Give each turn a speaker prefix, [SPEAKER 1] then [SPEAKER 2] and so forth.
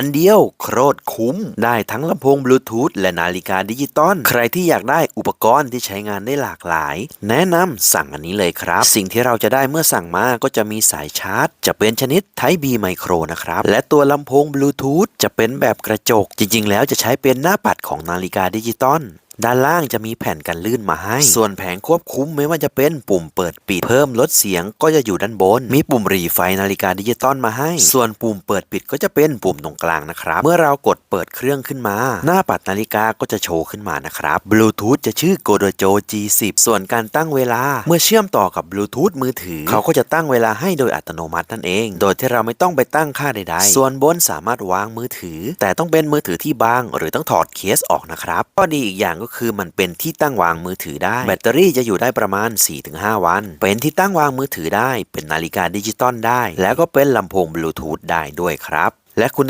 [SPEAKER 1] อันเดียวโคตรคุ้ม ได้ทั้งลำโพงบลูทูธและนาฬิกาดิจิตอลใครที่อยากได้อุปกรณ์ที่ใช้งานได้หลากหลาย แนะนำสั่งอันนี้เลยครับ สิ่งที่เราจะได้เมื่อสั่งมาก็จะมีสายชาร์จ จะเป็นชนิด Type B Micro นะครับ และตัวลำโพงบลูทูธจะเป็นแบบกระจก จริงๆ แล้วจะใช้เป็นหน้าปัดของนาฬิกาดิจิตอล ด้านล่างจะมีแผ่นกันลื่นมาให้ ส่วนแผงควบคุมไม่ว่าจะเป็นปุ่มเปิดปิด เพิ่มลดเสียงก็จะอยู่ด้านบน มีปุ่มรีไฟนาฬิกาดิจิตอลมาให้ ส่วนปุ่มเปิดปิดก็จะเป็นปุ่มตรงกลางนะครับ เมื่อเรากดเปิดเครื่องขึ้นมา หน้าปัดนาฬิกาก็จะโชว์ขึ้นมานะครับบลูทูธจะชื่อ Godojo G10 ส่วนการตั้งเวลา เมื่อเชื่อมต่อกับบลูทูธมือถือ เขาก็จะตั้งเวลาให้โดยอัตโนมัตินั่นเอง โดยที่เราไม่ต้องไปตั้งค่าใดๆ ส่วนบนสามารถวางมือถือ แต่ต้องเป็นมือถือที่บาง หรือต้องถอดเคสออกนะครับข้อดีอีกอย่างก็คือมันเป็นที่ตั้งวางมือถือได้ แบตเตอรี่จะอยู่ได้ประมาณ 4-5 วัน เป็นที่ตั้งวางมือถือได้ เป็นนาฬิกาดิจิตอลได้ แล้วก็เป็นลำโพงบลูทูธได้ด้วยครับ และคุณ